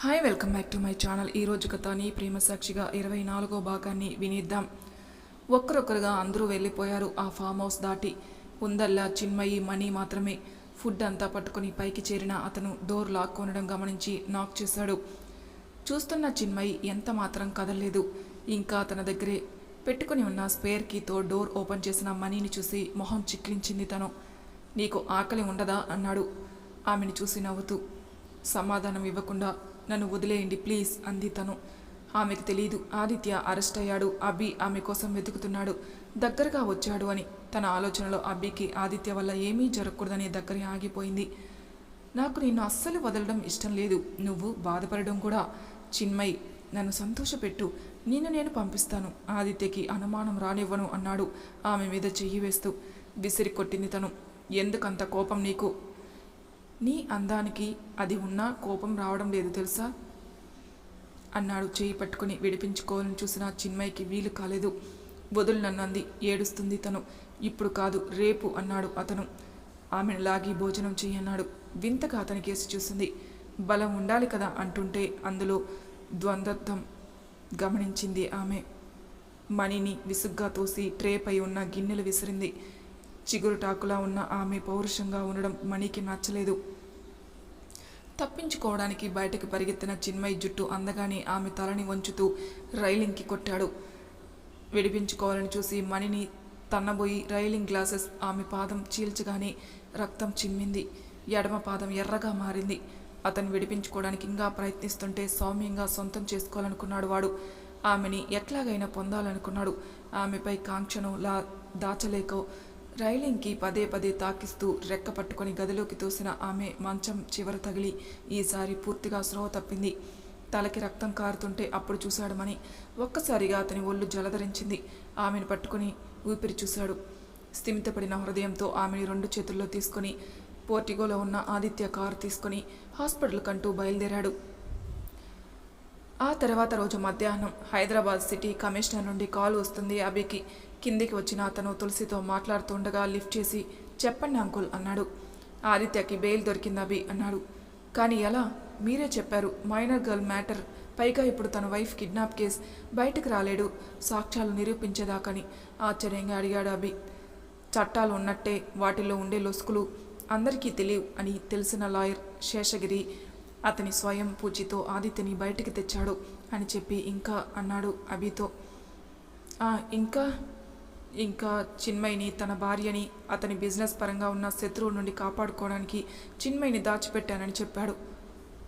Hi welcome back to my channel. ఈ రోజు కథని ప్రేమ సాక్షిగా ఇరవై నాలుగో భాగాన్ని వినిద్దాం. ఒక్కరొక్కరుగా అందరూ వెళ్ళిపోయారు ఆ ఫామ్ హౌస్ దాటి. ఉందల్లా చిన్మయి మనీ మాత్రమే ఫుడ్ అంతా పట్టుకొని పైకి చేరిన అతను డోర్ లాక్కొనడం గమనించి నాక్ చేశాడు. చూస్తున్న చిన్మయి ఎంత మాత్రం కదలలేదు. ఇంకా తన దగ్గరే పెట్టుకుని ఉన్న స్పేర్ కీతో డోర్ ఓపెన్ చేసిన మనీని చూసి మొహం చిక్లించింది తను. నీకు ఆకలి ఉండదా? అన్నాడు. ఆమెను చూసి నవ్వుతూ. సమాధానం ఇవ్వకుండా నన్ను వదిలేయండి ప్లీజ్ అంది తను. ఆమెకు తెలియదు ఆదిత్య అరెస్ట్ అయ్యాడు. అబ్బి ఆమె కోసం వెతుకుతున్నాడు. దగ్గరగా వచ్చాడు అని. తన ఆలోచనలో అబ్బికి ఆదిత్య వల్ల ఏమీ జరగకూడదనే దగ్గర ఆగిపోయింది. నాకు నిన్ను అస్సలు వదలడం ఇష్టం లేదు. నువ్వు బాధపడడం కూడా. చిన్మయ్ నన్ను సంతోషపెట్టు. నిన్ను నేను పంపిస్తాను. ఆదిత్యకి అనుమానం రానివ్వను అన్నాడు. ఆమె మీద చెయ్యి వేస్తూ విసిరి కొట్టింది తను. ఎందుకంత కోపం నీకు? నీ అందానికి అది ఉన్నా కోపం రావడం లేదు తెలుసా? అన్నాడు చేయి పట్టుకుని విడిపించుకోవాలని చూసిన చిన్మయ్యకి వీలు కాలేదు. వదులు నన్ను అంది. ఏడుస్తుంది తను. ఇప్పుడు కాదు రేపు అన్నాడు అతను. ఆమెను లాగి భోజనం చేయన్నాడు వింతగా అతని కేసు చూసింది. బలం ఉండాలి కదా అంటుంటే అందులో ద్వంద్వత్వం గమనించింది ఆమె. మణిని విసుగ్గా తోసి ట్రేపై ఉన్న గిన్నెలు విసిరింది. చిగురుటాకులా ఉన్న ఆమె పౌరుషంగా ఉండడం మణికి నచ్చలేదు. తప్పించుకోవడానికి బయటకు పరిగెత్తిన చిన్మయ్ జుట్టు అందగానే ఆమె తలని వంచుతూ రైలింగ్కి కొట్టాడు. విడిపించుకోవాలని చూసి మణిని తన్నబోయి రైలింగ్ గ్లాసెస్ ఆమె పాదం చీల్చగానే రక్తం చిమ్మింది. ఎడమ పాదం ఎర్రగా మారింది. అతను విడిపించుకోవడానికి ఇంకా ప్రయత్నిస్తుంటే సౌమ్యంగా సొంతం చేసుకోవాలనుకున్నాడు వాడు. ఆమెని ఎట్లాగైనా పొందాలనుకున్నాడు. ఆమెపై కాంక్షను లా దాచలేకో రైలింగ్కి పదే పదే తాకిస్తూ రెక్క పట్టుకొని గదిలోకి తోసిన ఆమె మంచం చివర తగిలి ఈసారి పూర్తిగా స్రోవ తప్పింది. తలకి రక్తం కారుతుంటే అప్పుడు చూశాడమని ఒక్కసారిగా అతని ఒళ్ళు జలధరించింది. ఆమెను పట్టుకొని ఊపిరి చూశాడు. స్థిమితపడిన హృదయంతో ఆమెని రెండు చేతుల్లో తీసుకొని పోర్టిగోలో ఉన్న ఆదిత్య కారు తీసుకొని హాస్పిటల్ కంటూ బయలుదేరాడు. ఆ తర్వాత రోజు మధ్యాహ్నం హైదరాబాద్ సిటీ కమిషనర్ నుండి కాల్ వస్తుంది అభికి. కిందికి వచ్చిన అతను తులసితో మాట్లాడుతుండగా లిఫ్ట్ చేసి చెప్పండి అంకుల్ అన్నాడు. ఆదిత్యకి బెయిల్ దొరికింది అభి అన్నాడు. కానీ ఎలా? మీరే చెప్పారు. Minor girl matter. పైగా ఇప్పుడు తన వైఫ్ కిడ్నాప్ కేస్. బయటకు రాలేడు. సాక్ష్యాలు నిరూపించేదాకని ఆశ్చర్యంగా అడిగాడు అభి. చట్టాలు ఉన్నట్టే వాటిలో ఉండే లొసుకులు అందరికీ తెలియవు అని తెలిసిన లాయర్ శేషగిరి అతని స్వయం పూచితో ఆదిత్యని బయటికి తెచ్చాడు అని చెప్పి ఇంకా అన్నాడు అభితో. ఇంకా? ఇంకా చిన్మయిని తన భార్యని అతని బిజినెస్ పరంగా ఉన్న శత్రువు నుండి కాపాడుకోవడానికి చిన్మయిని దాచిపెట్టానని చెప్పాడు.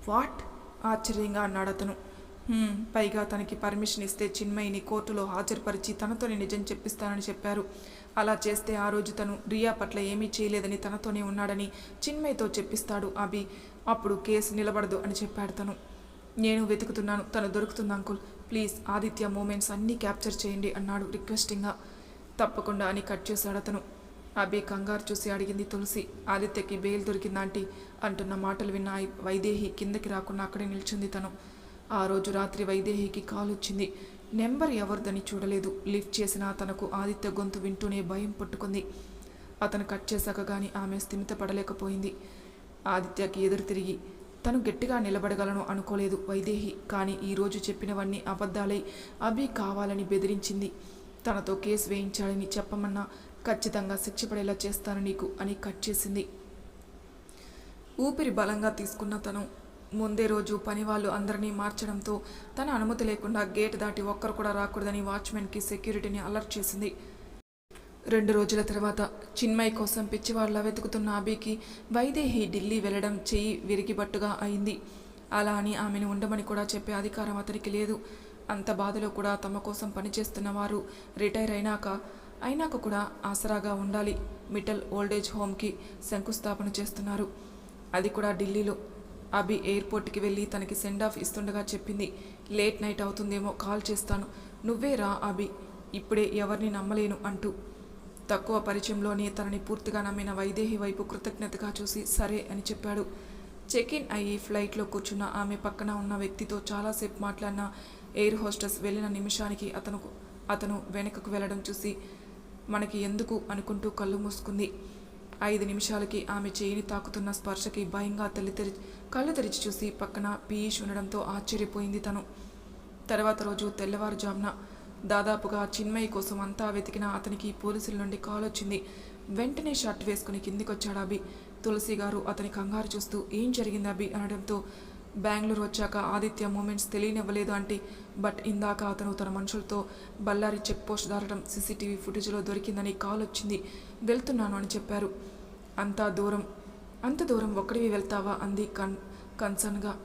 వాట్? ఆశ్చర్యంగా అన్నాడు అతను. పైగా తనకి పర్మిషన్ ఇస్తే చిన్మయిని కోర్టులో హాజరుపరిచి తనతోనే నిజం చెప్పిస్తానని చెప్పారు. అలా చేస్తే ఆ రోజు తను రియా పట్ల ఏమీ చేయలేదని తనతోనే ఉన్నాడని చిన్మయితో చెప్పిస్తాడు అభి. అప్పుడు కేసు నిలబడదు అని చెప్పాడు తను. నేను వెతుకుతున్నాను తను దొరుకుతుంది అంకుల్. ప్లీజ్ ఆదిత్య మూమెంట్స్ అన్నీ క్యాప్చర్ చేయండి అన్నాడు రిక్వెస్టింగ్గా. తప్పకుండా అని కట్ చేశాడు అతను. అభి కంగారు చూసి అడిగింది తులసి. ఆదిత్యకి బెయిల్ దొరికిందాంటి అంటున్న మాటలు విన్న ఆ వైదేహి కిందకి రాకుండా అక్కడే నిల్చుంది తను. ఆ రోజు రాత్రి వైదేహికి కాల్ వచ్చింది. నెంబర్ ఎవరిదని చూడలేదు. లిఫ్ట్ చేసినా తనకు ఆదిత్య గొంతు వింటూనే భయం పుట్టుకుంది. అతను కట్ చేశాక కానీ ఆమె స్థిమిత పడలేకపోయింది. ఆదిత్యకి ఎదురు తిరిగి తను గట్టిగా నిలబడగలను అనుకోలేదు వైదేహి. కానీ ఈరోజు చెప్పినవన్నీ అబద్ధాలై అభి కావాలని బెదిరించింది. తనతో కేసు వేయించాలని చెప్పమన్నా ఖచ్చితంగా శిక్ష పడేలా చేస్తాను నీకు అని కట్ చేసింది. ఊపిరి బలంగా తీసుకున్న తను ముందే రోజు పని వాళ్ళు అందరినీ మార్చడంతో తన అనుమతి లేకుండా గేట్ దాటి ఒక్కరు కూడా రాకూడదని వాచ్మెన్కి సెక్యూరిటీని అలర్ట్ చేసింది. రెండు రోజుల తర్వాత చిన్మయ్ కోసం పిచ్చివాళ్ళ వెతుకుతున్న అభికి వైదేహి ఢిల్లీ వెళ్ళడం చెయ్యి విరిగిబట్టుగా అయింది. అలా అని ఆమెను ఉండమని కూడా చెప్పే అధికారం అతనికి లేదు. అంత బాధలో కూడా తమ కోసం పనిచేస్తున్న వారు రిటైర్ అయినాక అయినాక కూడా ఆసరాగా ఉండాలి. మిటల్ ఓల్డేజ్ హోమ్కి శంకుస్థాపన చేస్తున్నారు. అది కూడా ఢిల్లీలో. అభి ఎయిర్పోర్ట్కి వెళ్ళి తనకి సెండ్ ఆఫ్ ఇస్తుండగా చెప్పింది. లేట్ నైట్ అవుతుందేమో కాల్ చేస్తాను. నువ్వే రా అభి. ఇప్పుడే ఎవరిని నమ్మలేను అంటూ. తక్కువ పరిచయంలోనే తనని పూర్తిగా నమ్మిన వైదేహి వైపు కృతజ్ఞతగా చూసి సరే అని చెప్పాడు. చెక్ ఇన్ అయ్యి ఫ్లైట్లో కూర్చున్న ఆమె పక్కన ఉన్న వ్యక్తితో చాలాసేపు మాట్లాడిన ఎయిర్ హోస్టెస్ వెళ్ళిన నిమిషానికి అతను అతను వెనుకకు వెళ్ళడం చూసి మనకి ఎందుకు అనుకుంటూ కళ్ళు మూసుకుంది. ఐదు నిమిషాలకి ఆమె చేయిని తాకుతున్న స్పర్శకి భయంగా తల్లి తెరి కళ్ళు తెరిచి చూసి పక్కన పీయూష్ ఉండడంతో ఆశ్చర్యపోయింది తను. తర్వాత రోజు తెల్లవారుజామున దాదాపుగా చిన్మయి కోసం అంతా వెతికిన అతనికి పోలీసుల నుండి కాల్ వచ్చింది. వెంటనే షర్ట్ వేసుకుని కిందికొచ్చాడు అభి. తులసి గారు అతని కంగారు చూస్తూ ఏం జరిగింది అభి? అనడంతో బెంగళూరు వచ్చాక ఆదిత్య మూమెంట్స్ తెలియనివ్వలేదు అంటే బట్ ఇందాక అతను తన మనుషులతో బళ్ళారి చెక్ పోస్ట్ దాటడం సీసీటీవీ ఫుటేజ్లో దొరికిందని కాల్ వచ్చింది. వెళ్తున్నాను అని చెప్పారు. అంతా దూరం అంత దూరం ఒక్కడివి వెళ్తావా? అంది కన్ కన్సర్న్గా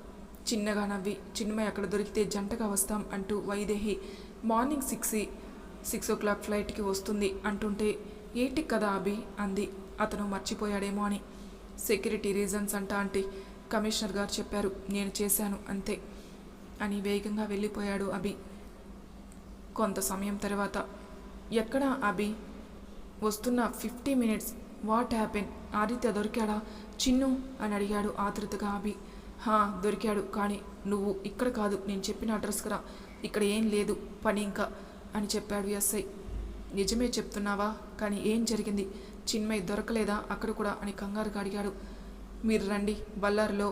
చిన్నగా నవ్వి చిన్మయి అక్కడ దొరికితే జంటగా వస్తాం అంటూ Vaidehi morning six six o'clock ఫ్లైట్కి వస్తుంది అంటుంటే ఏటి కదా అభి? అంది. అతను మర్చిపోయాడేమో అని. సెక్యూరిటీ రీజన్స్ అంట అంటే కమిషనర్ గారు చెప్పారు నేను చేశాను అంతే అని వేగంగా వెళ్ళిపోయాడు అభి. కొంత సమయం తర్వాత ఎక్కడ అభి? వస్తున్న fifty minutes. What happen? Aditya దొరికాడా? Chinnu అని అడిగాడు ఆతృతగా అభి. హా దొరికాడు. కానీ నువ్వు ఇక్కడ కాదు. నేను చెప్పిన అడ్రస్కి రా ఇక్కడ ఏం లేదు. పని ఇంకా అని చెప్పాడు ఎస్ఐ. నిజమే చెప్తున్నావా? కానీ ఏం జరిగింది? చిన్మయ్ దొరకలేదా? అక్కడ కూడా అని కంగారుగా అడిగాడు. మీరు రండి బల్లార్లో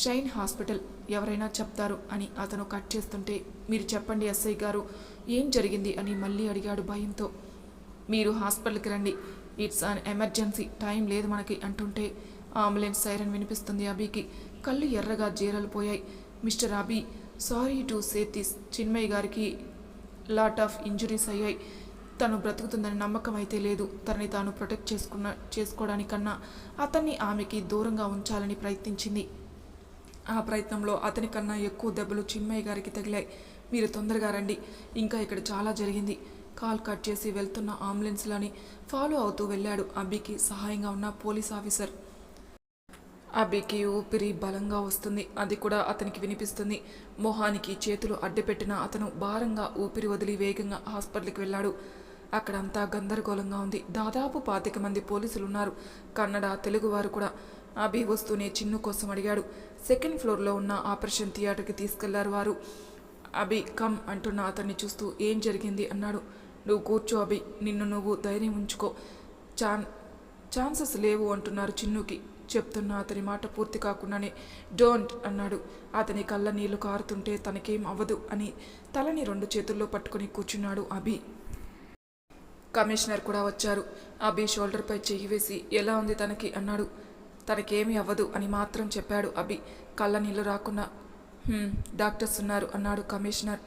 షైన్ హాస్పిటల్ ఎవరైనా చెప్తారు అని అతను కట్ చేస్తుంటే మీరు చెప్పండి ఎస్ఐ గారు ఏం జరిగింది అని మళ్ళీ అడిగాడు భయంతో. మీరు హాస్పిటల్కి రండి ఇట్స్ అన్ ఎమర్జెన్సీ టైం లేదు మనకి అంటుంటే అంబులెన్స్ సైరన్ వినిపిస్తుంది అబీకి కళ్ళు ఎర్రగా జీరలు పోయాయి mister Abhi sorry to say this Chinmayi గారికి లాట్ ఆఫ్ ఇంజురీస్ అయ్యాయి. తను బ్రతుకుతుందని నమ్మకం అయితే లేదు. తనని తాను ప్రొటెక్ట్ చేసుకున్న చేసుకోవడానికన్నా అతన్ని ఆమెకి దూరంగా ఉంచాలని ప్రయత్నించింది. ఆ ప్రయత్నంలో అతని కన్నా ఎక్కువ దెబ్బలు చిమ్మయ్య గారికి తగిలాయి. మీరు తొందరగా రండి. ఇంకా ఇక్కడ చాలా జరిగింది. కాల్ కట్ చేసి వెళ్తున్న అంబులెన్స్లోని ఫాలో అవుతూ వెళ్ళాడు అబ్బికి సహాయంగా ఉన్న పోలీస్ ఆఫీసర్. అబ్బికి ఊపిరి బలంగా వస్తుంది. అది కూడా అతనికి వినిపిస్తుంది. మొహానికి చేతులు అడ్డపెట్టిన అతను భారంగా ఊపిరి వదిలి వేగంగా హాస్పిటల్కి వెళ్ళాడు. అక్కడంతా గందరగోళంగా ఉంది. దాదాపు పాతిక మంది పోలీసులు ఉన్నారు కన్నడ తెలుగువారు కూడా అభి వస్తూనే చిన్ను కోసం అడిగాడు. సెకండ్ ఫ్లోర్లో ఉన్న ఆపరేషన్ థియేటర్కి తీసుకెళ్ళారు వారు. అభి కమ్ అంటున్న అతన్ని చూస్తూ ఏం జరిగింది అన్నాడు. నువ్వు కూర్చో అభి నిన్ను నువ్వు ధైర్యం ఉంచుకో. చాన్ ఛాన్సెస్ లేవు అంటున్నారు చిన్నుకి. చెప్తున్న అతని మాట పూర్తి కాకుండానే డోంట్ అన్నాడు. అతని కళ్ళ నీళ్ళు కారుతుంటే తనకేం అవ్వదు అని తలని రెండు చేతుల్లో పట్టుకుని కూర్చున్నాడు అభి. కమిషనర్ కూడా వచ్చారు. అభి షోల్డర్పై చెయ్యి వేసి ఎలా ఉంది తనకి అన్నాడు. తనకేమీ అవ్వదు అని మాత్రం చెప్పాడు అభి. కళ్ళ నీళ్ళు రాకున్నా డాక్టర్స్ ఉన్నారు అన్నాడు కమిషనర్.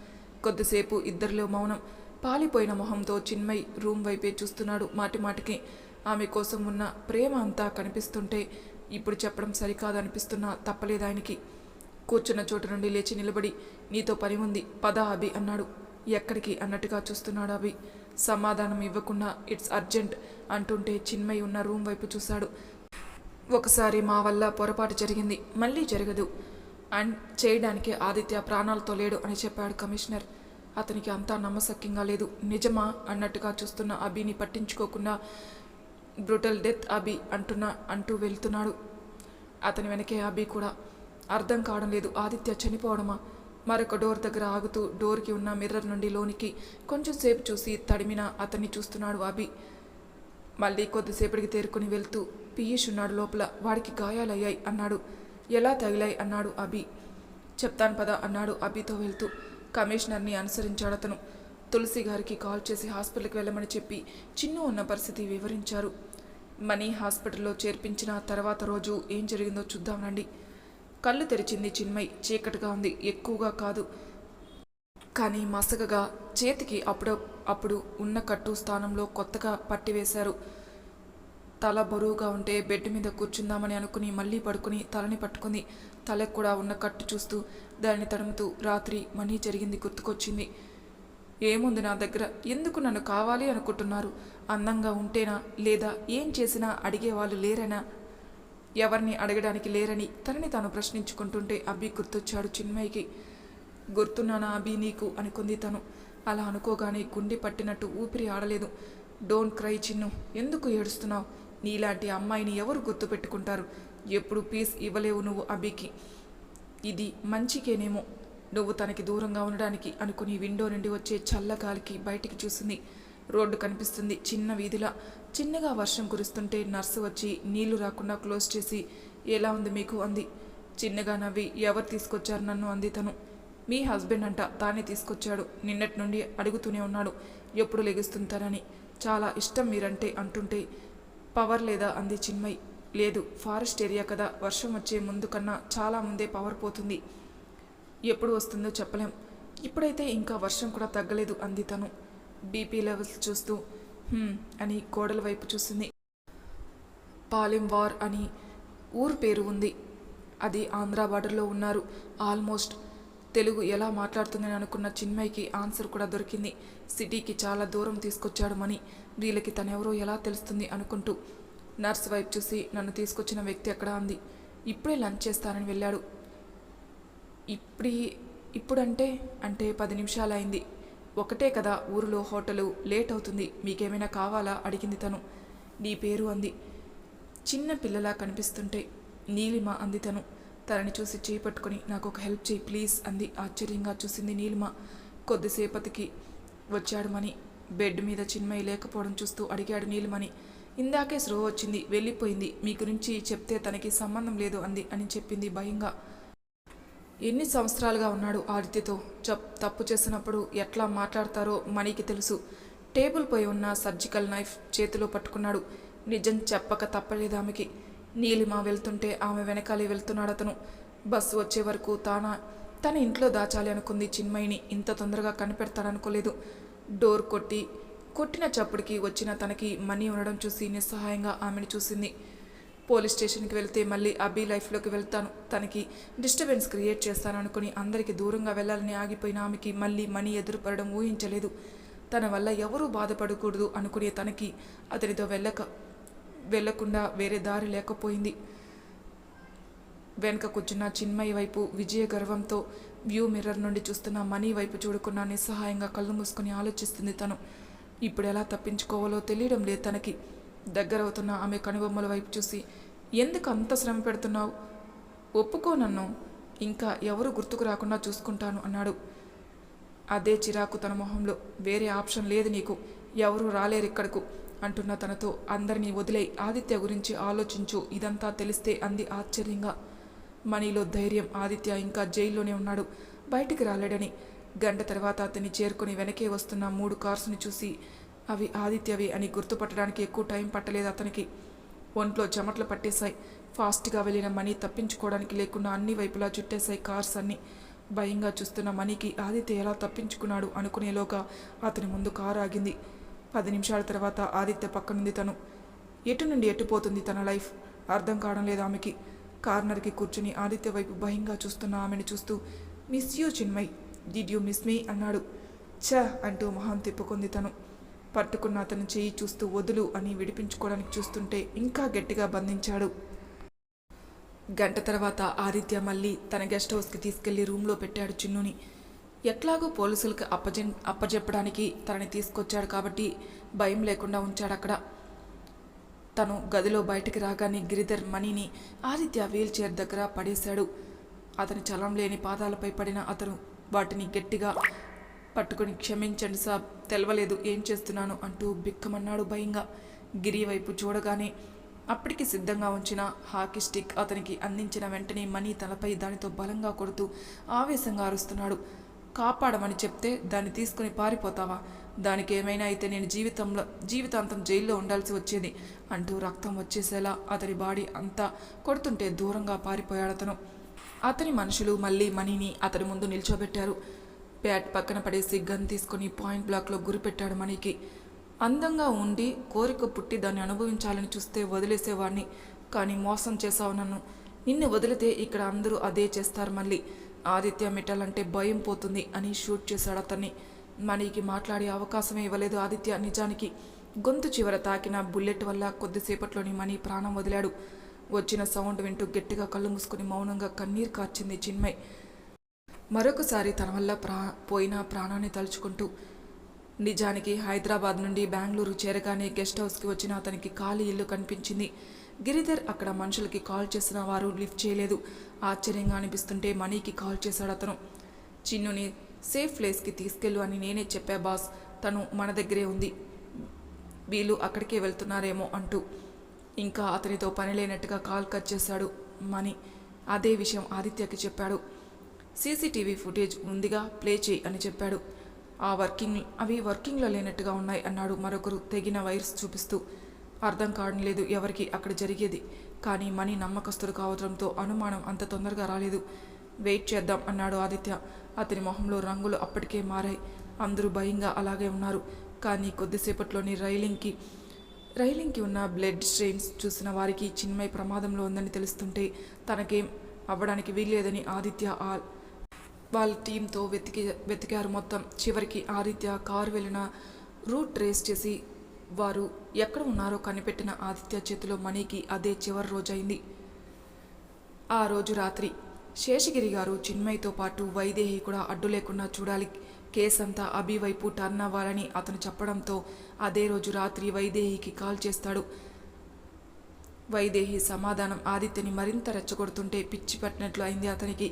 కొద్దిసేపు ఇద్దరిలో మౌనం. పాలిపోయిన మొహంతో చిన్మయ్ రూమ్ వైపే చూస్తున్నాడు మాటి మాటికి. ఆమె కోసం ఉన్న ప్రేమ అంతా కనిపిస్తుంటే ఇప్పుడు చెప్పడం సరికాదనిపిస్తున్నా తప్పలేదు ఆయనకి కూర్చున్న చోటు నుండి లేచి నిలబడి నీతో పని ఉంది పద అభి అన్నాడు. ఎక్కడికి? అన్నట్టుగా చూస్తున్నాడు అభి. సమాధానం ఇవ్వకుండా ఇట్స్ అర్జెంట్ అంటుంటే చిన్మయ్ ఉన్న రూమ్ వైపు చూశాడు. ఒకసారి మా వల్ల పొరపాటు జరిగింది. మళ్ళీ జరగదు. అండ్ చేయడానికి ఆదిత్య ప్రాణాలతో లేడు అని చెప్పాడు కమిషనర్. అతనికి అంతా నమ్మశక్యంగా లేదు. నిజమా? అన్నట్టుగా చూస్తున్న అభిని పట్టించుకోకుండా బ్రూటల్ డెత్ అభి అంటున్నా అంటూ వెళ్తున్నాడు. అతని వెనకే అభి కూడా. అర్థం కావడం లేదు. ఆదిత్య చనిపోవడమా? మరొక డోర్ దగ్గర ఆగుతూ డోర్కి ఉన్న మిర్రర్ నుండి లోనికి కొంచెం సేపు చూసి తడిమిన అతన్ని చూస్తున్నాడు అభి. మళ్ళీ కొద్దిసేపటికి తేరుకుని వెళ్తూ పీయూష్ ఉన్నాడు లోపల వాడికి గాయాలయ్యాయి అన్నాడు. ఎలా తగిలాయి? అన్నాడు అభి. చెప్తాను పద అన్నాడు అభితో వెళ్తూ. కమిషనర్ని అనుసరించాడు అతను. తులసి గారికి కాల్ చేసి హాస్పిటల్కి వెళ్ళమని చెప్పి చిన్ను ఉన్న పరిస్థితి వివరించారు. మనీ హాస్పిటల్లో చేర్పించిన తర్వాత రోజు ఏం జరిగిందో చూద్దాం రండి. కళ్ళు తెరిచింది చిన్మయ్. చీకటిగా ఉంది. ఎక్కువగా కాదు. కానీ మసకగా చేతికి అప్పుడు అప్పుడు ఉన్న కట్టు స్థానంలో కొత్తగా పట్టివేశారు తల బరువుగా ఉంటే బెడ్ మీద కూర్చుందామని అనుకుని మళ్ళీ పడుకుని తలని పట్టుకుంది. తలకు కూడా ఉన్న కట్టు చూస్తూ దాన్ని తడుముతూ రాత్రి మనీ జరిగింది గుర్తుకొచ్చింది. ఏముంది నా దగ్గర? ఎందుకు నన్ను కావాలి అనుకుంటున్నారు? అందంగా ఉంటేనా లేదా ఏం చేసినా అడిగేవాళ్ళు లేరనా ఎవరిని అడగడానికి లేరని తనని తాను ప్రశ్నించుకుంటుంటే అబ్బి గుర్తొచ్చాడు చిన్మయ్యకి. గుర్తున్నానా అభి నీకు? అనుకుంది తను. అలా అనుకోగానే గుండె పట్టినట్టు ఊపిరి ఆడలేదు. Don't cry Chinnu. ఎందుకు ఏడుస్తున్నావు? నీలాంటి అమ్మాయిని ఎవరు గుర్తుపెట్టుకుంటారు ఎప్పుడు పీస్ ఇవ్వలేవు నువ్వు అభికి ఇది మంచికేనేమో. నువ్వు తనకి దూరంగా ఉండడానికి అనుకుని విండో నుండి వచ్చే చల్లగాలికి బయటికి చూసింది. రోడ్డు కనిపిస్తుంది చిన్న వీధిలా. చిన్నగా వర్షం కురుస్తుంటే నర్సు వచ్చి నీళ్ళు రాకుండా క్లోజ్ చేసి ఎలా ఉంది మీకు? అంది. చిన్నగా నవ్వి ఎవరు తీసుకొచ్చారు నన్ను? అంది తను. మీ హస్బెండ్ అంట తానే తీసుకొచ్చాడు. నిన్నటి నుండి అడుగుతూనే ఉన్నాడు. ఎప్పుడు లెగుస్తుంటారని చాలా ఇష్టం మీరంటే అంటుంటే పవర్ లేదా? అంది చిన్మయ్. లేదు ఫారెస్ట్ ఏరియా కదా. వర్షం వచ్చే ముందు కన్నా చాలా ముందే పవర్ పోతుంది. ఎప్పుడు వస్తుందో చెప్పలేం. ఇప్పుడైతే ఇంకా వర్షం కూడా తగ్గలేదు అంది తను. బీపీ లెవెల్స్ చూస్తూ అని కోడల వైపు చూసింది పాలెం వార్ అని ఊరు పేరు ఉంది. అది ఆంధ్ర బార్డర్లో ఉన్నారు. ఆల్మోస్ట్ తెలుగు ఎలా మాట్లాడుతుందని అనుకున్న చిన్మయ్కి ఆన్సర్ కూడా దొరికింది. సిటీకి చాలా దూరం తీసుకొచ్చాడు మని వీళ్ళకి తనెవరో ఎలా తెలుస్తుంది అనుకుంటూ నర్స్ వైపు చూసి నన్ను తీసుకొచ్చిన వ్యక్తి అక్కడ అంది ఇప్పుడే లంచ్ చేస్తానని వెళ్ళాడు. ఇప్పుడి ఇప్పుడంటే అంటే పది నిమిషాలైంది. ఒకటే కదా ఊరిలో హోటలు లేట్ అవుతుంది. మీకేమైనా కావాలా? అడిగింది తను. నీ పేరు అంది. చిన్న పిల్లలా కనిపిస్తుంటే నీలిమ అంది తను. తనని చూసి చేయి పట్టుకొని నాకు ఒక హెల్ప్ చేయి ప్లీజ్ అంది. ఆశ్చర్యంగా చూసింది నీలిమ. కొద్దిసేపటికి వచ్చాడు మని బెడ్ మీద చిన్మయి లేకపోవడం చూస్తూ అడిగాడు నీలిమని. ఇందాకే స్రో వచ్చింది వెళ్ళిపోయింది. మీ గురించి చెప్తే తనకి సంబంధం లేదు అంది అని చెప్పింది భయంగా. ఎన్ని సంవత్సరాలుగా ఉన్నాడు ఆదిత్యతో? చెప్ తప్పు చేసినప్పుడు ఎట్లా మాట్లాడతారో మనీకి తెలుసు. టేబుల్ పై ఉన్న సర్జికల్ నైఫ్ చేతిలో పట్టుకున్నాడు. నిజం చెప్పక తప్పలేదు ఆమెకి. నీలిమ వెళ్తుంటే ఆమె వెనకాలే వెళ్తున్నాడు అతను బస్సు వచ్చే వరకు తాన తన ఇంట్లో దాచాలి అనుకుంది చిన్మయిని. ఇంత తొందరగా కనిపెడతాడనుకోలేదు. డోర్ కొట్టి కొట్టిన చప్పుడికి వచ్చిన తనకి మనీ ఉండడం చూసి నిస్సహాయంగా ఆమెను చూసింది. పోలీస్ స్టేషన్కి వెళ్తే మళ్ళీ అబ్బీ లైఫ్లోకి వెళ్తాను. తనకి డిస్టర్బెన్స్ క్రియేట్ చేస్తాను అనుకుని అందరికీ దూరంగా వెళ్ళాలని ఆగిపోయిన ఆమెకి మళ్ళీ మనీ ఎదురుపడడం ఊహించలేదు. తన వల్ల ఎవరూ బాధపడకూడదు అనుకునే తనకి అతనితో వెళ్ళక వెళ్ళకుండా వేరే దారి లేకపోయింది. వెనక కూర్చున్న చిన్మయి వైపు విజయ గర్వంతో వ్యూ మిర్రర్ నుండి చూస్తున్న మనీ వైపు చూడకుండా నిస్సహాయంగా కళ్ళు మూసుకొని ఆలోచిస్తుంది తను. ఇప్పుడు ఎలా తప్పించుకోవాలో తెలియడం లేదు తనకి. దగ్గరవుతున్న ఆమె కనుబొమ్మల వైపు చూసి ఎందుకు అంత శ్రమ పెడుతున్నావు? ఒప్పుకో నన్ను. ఇంకా ఎవరు గుర్తుకు రాకుండా చూసుకుంటాను అన్నాడు. అదే చిరాకు తన మొహంలో. వేరే ఆప్షన్ లేదు నీకు. ఎవరు రాలేరు ఇక్కడకు అంటున్న తనతో. అందరినీ వదిలే ఆదిత్య గురించి ఆలోచించు. ఇదంతా తెలిస్తే అంది ఆశ్చర్యంగా. మనీలో ధైర్యం. ఆదిత్య ఇంకా జైల్లోనే ఉన్నాడు. బయటికి రాలేడని. గంట తర్వాత అతన్ని చేరుకొని వెనకే వస్తున్న మూడు కార్స్ని చూసి అవి ఆదిత్యవి అని గుర్తుపట్టడానికి ఎక్కువ టైం పట్టలేదు అతనికి. ఒంట్లో చెమట్లు పట్టేశాయి. ఫాస్ట్గా వెళ్ళిన మనీ తప్పించుకోవడానికి లేకుండా అన్ని వైపులా చుట్టేశాయి కార్స్ అన్ని. భయంగా చూస్తున్న మనీకి ఆదిత్య ఎలా తప్పించుకున్నాడు అనుకునేలోగా అతని ముందు కారు ఆగింది. పది నిమిషాల తర్వాత ఆదిత్య పక్కనుంది తను. ఎటు నుండి ఎట్టుపోతుంది తన లైఫ్? అర్థం కావడం లేదు ఆమెకి. కార్నర్కి కూర్చుని ఆదిత్య వైపు భయంగా చూస్తున్న ఆమెను చూస్తూ miss you Chinmay. Did you miss me? అన్నాడు. ఛ! అంటూ మొహం తిప్పుకుంది తను. పట్టుకున్న అతను చేయి చూస్తూ వదులు అని విడిపించుకోవడానికి చూస్తుంటే ఇంకా గట్టిగా బంధించాడు. గంట తర్వాత ఆదిత్య మళ్ళీ తన గెస్ట్ హౌస్కి తీసుకెళ్ళి రూమ్లో పెట్టాడు చిన్నుని. ఎట్లాగో పోలీసులకు అప్పజె అప్పజెప్పడానికి తనని తీసుకొచ్చాడు కాబట్టి భయం లేకుండా ఉంచాడు అక్కడ తను గదిలో బయటికి రాగానే గిరిధర్ మణిని ఆదిత్య వీల్ చైర్ దగ్గర పడేశాడు. అతని చలం లేని పాదాలపై పడిన అతను వాటిని గట్టిగా పట్టుకొని క్షమించండి సాబ్ తెలవలేదు ఏం చేస్తున్నాను అంటూ బిక్కమన్నాడు భయంగా. గిరి వైపు చూడగానే అప్పటికి సిద్ధంగా ఉంచిన హాకీ స్టిక్ అతనికి అందించిన వెంటనే మణి తలపై దానితో బలంగా కొడుతూ ఆవేశంగా అరుస్తున్నాడు. కాపాడమని చెప్తే దాన్ని తీసుకుని పారిపోతావా? దానికి ఏమైనా అయితే నేను జీవితంలో జీవితాంతం జైల్లో ఉండాల్సి వచ్చేది అంటూ రక్తం వచ్చేసేలా అతని బాడీ అంతా కొడుతుంటే దూరంగా పారిపోయాడు అతను అతని మనుషులు మళ్ళీ మనీని అతని ముందు నిల్చోబెట్టారు. ప్యాట్ పక్కన పడేసి గన్ తీసుకుని పాయింట్ బ్లాక్లో గురిపెట్టాడు మణికి అందంగా ఉండి కోరిక పుట్టి దాన్ని అనుభవించాలని చూస్తే వదిలేసేవాడిని. కానీ మోసం చేసావు నన్ను. నిన్ను వదిలితే ఇక్కడ అందరూ అదే చేస్తారు మళ్ళీ. ఆదిత్య మిట్టల్ అంటే భయం పోతుంది అని షూట్ చేశాడు అతన్ని. మనీకి మాట్లాడే అవకాశమే ఇవ్వలేదు ఆదిత్య నిజానికి. గొంతు చివర తాకిన బుల్లెట్ వల్ల కొద్దిసేపట్లోని మనీ ప్రాణం వదిలాడు. వచ్చిన సౌండ్ వింటూ గట్టిగా కళ్ళు మూసుకుని మౌనంగా కన్నీరు కార్చింది చిన్మయ్. మరొకసారి తన వల్ల ప్రా పోయిన ప్రాణాన్ని తలుచుకుంటూ నిజానికి హైదరాబాద్ నుండి బెంగళూరు చేరగానే గెస్ట్ హౌస్కి వచ్చిన అతనికి ఖాళీ ఇల్లు కనిపించింది. గిరిధర్ అక్కడ మనుషులకి కాల్ చేసిన వారు లిఫ్ట్ చేయలేదు. ఆశ్చర్యంగా అనిపిస్తుంటే మనీకి కాల్ చేశాడు అతను. చిన్నుని సేఫ్ ప్లేస్కి తీసుకెళ్ళు అని నేనే చెప్పా బాస్. తను మన దగ్గరే ఉంది. వీళ్ళు అక్కడికే వెళ్తున్నారేమో అంటూ ఇంకా అతనితో పని లేనట్టుగా కాల్ కట్ చేశాడు మణి అదే విషయం ఆదిత్యకి చెప్పాడు. సీసీటీవీ ఫుటేజ్ ఉందిగా ప్లే చేయి అని చెప్పాడు. ఆ వర్కింగ్ అవి వర్కింగ్లో లేనట్టుగా ఉన్నాయి అన్నాడు మరొకరు తెగిన వైర్స్ చూపిస్తూ. అర్థం కావడం లేదు ఎవరికి అక్కడ జరిగేది. కానీ మణి నమ్మకస్తుడు కావడంతో అనుమానం అంత తొందరగా రాలేదు. వెయిట్ చేద్దాం అన్నాడు ఆదిత్య. అతని మొహంలో రంగులు అప్పటికే మారాయి. అందరూ భయంగా అలాగే ఉన్నారు. కానీ కొద్దిసేపట్లోని రైలింగ్కి రైలింగ్కి ఉన్న బ్లడ్ స్ట్రెయిన్స్ చూసిన వారికి చిన్మయ్ ప్రమాదంలో ఉందని తెలుస్తుంటే తనకేం అవ్వడానికి వీల్లేదని ఆదిత్య ఆ వాళ్ళ టీంతో వెతికి వెతికారు మొత్తం. చివరికి ఆదిత్య కారు వెళ్ళిన రూట్ ట్రేస్ చేసి వారు ఎక్కడ ఉన్నారో కనిపెట్టిన ఆదిత్య చేతిలో మణికి అదే చివరి రోజైంది ఆ రోజు రాత్రి శేషగిరి గారు చిన్మయ్తో పాటు వైదేహి కూడా అడ్డు లేకుండా చూడాలి. కేసంతా అభి వైపు టర్న్ అవ్వాలని అతను చెప్పడంతో అదే రోజు రాత్రి వైదేహికి కాల్ చేస్తాడు. వైదేహి సమాధానం ఆదిత్యని మరింత రెచ్చగొడుతుంటే పిచ్చి పట్టినట్లు అయింది అతనికి.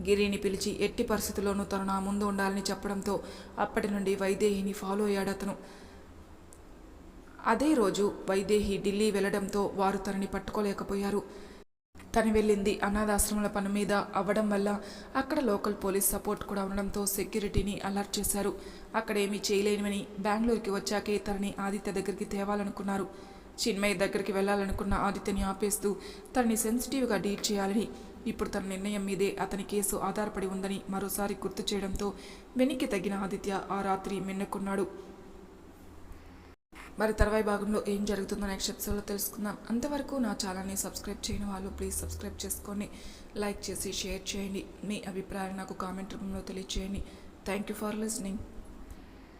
గిరిని పిలిచి ఎట్టి పరిస్థితుల్లోనూ తను నా ముందు ఉండాలని చెప్పడంతో అప్పటి నుండి వైదేహిని ఫాలో అయ్యాడు అతను. అదే రోజు వైదేహి ఢిల్లీ వెళ్ళడంతో వారు తనని పట్టుకోలేకపోయారు. తను వెళ్ళింది అనాథాశ్రమాల పని మీద అవ్వడం వల్ల అక్కడ లోకల్ పోలీస్ సపోర్ట్ కూడా ఉండడంతో సెక్యూరిటీని అలర్ట్ చేశారు. అక్కడ ఏమీ చేయలేనివని బెంగళూరుకి వచ్చాకే తనని ఆదిత్య దగ్గరికి తేవాలనుకున్నారు. చిన్మయ్య దగ్గరికి వెళ్ళాలనుకున్న ఆదిత్యని ఆపేస్తూ తనని సెన్సిటివ్గా డీల్ చేయాలని ఇప్పుడు తన నిర్ణయం మీదే అతని కేసు ఆధారపడి ఉందని మరోసారి గుర్తు చేయడంతో వెనక్కి తగిన ఆదిత్య ఆ రాత్రి మిన్నకున్నాడు. మరి తర్వాయి భాగంలో ఏం జరుగుతుందో నెక్స్ట్ ఎపిసోడ్లో తెలుసుకుందాం. అంతవరకు నా ఛానల్ని సబ్స్క్రైబ్ చేయని వాళ్ళు ప్లీజ్ సబ్స్క్రైబ్ చేసుకొని లైక్ చేసి షేర్ చేయండి. మీ అభిప్రాయాలు నాకు కామెంట్ రూపంలో తెలియచేయండి. Thank you for listening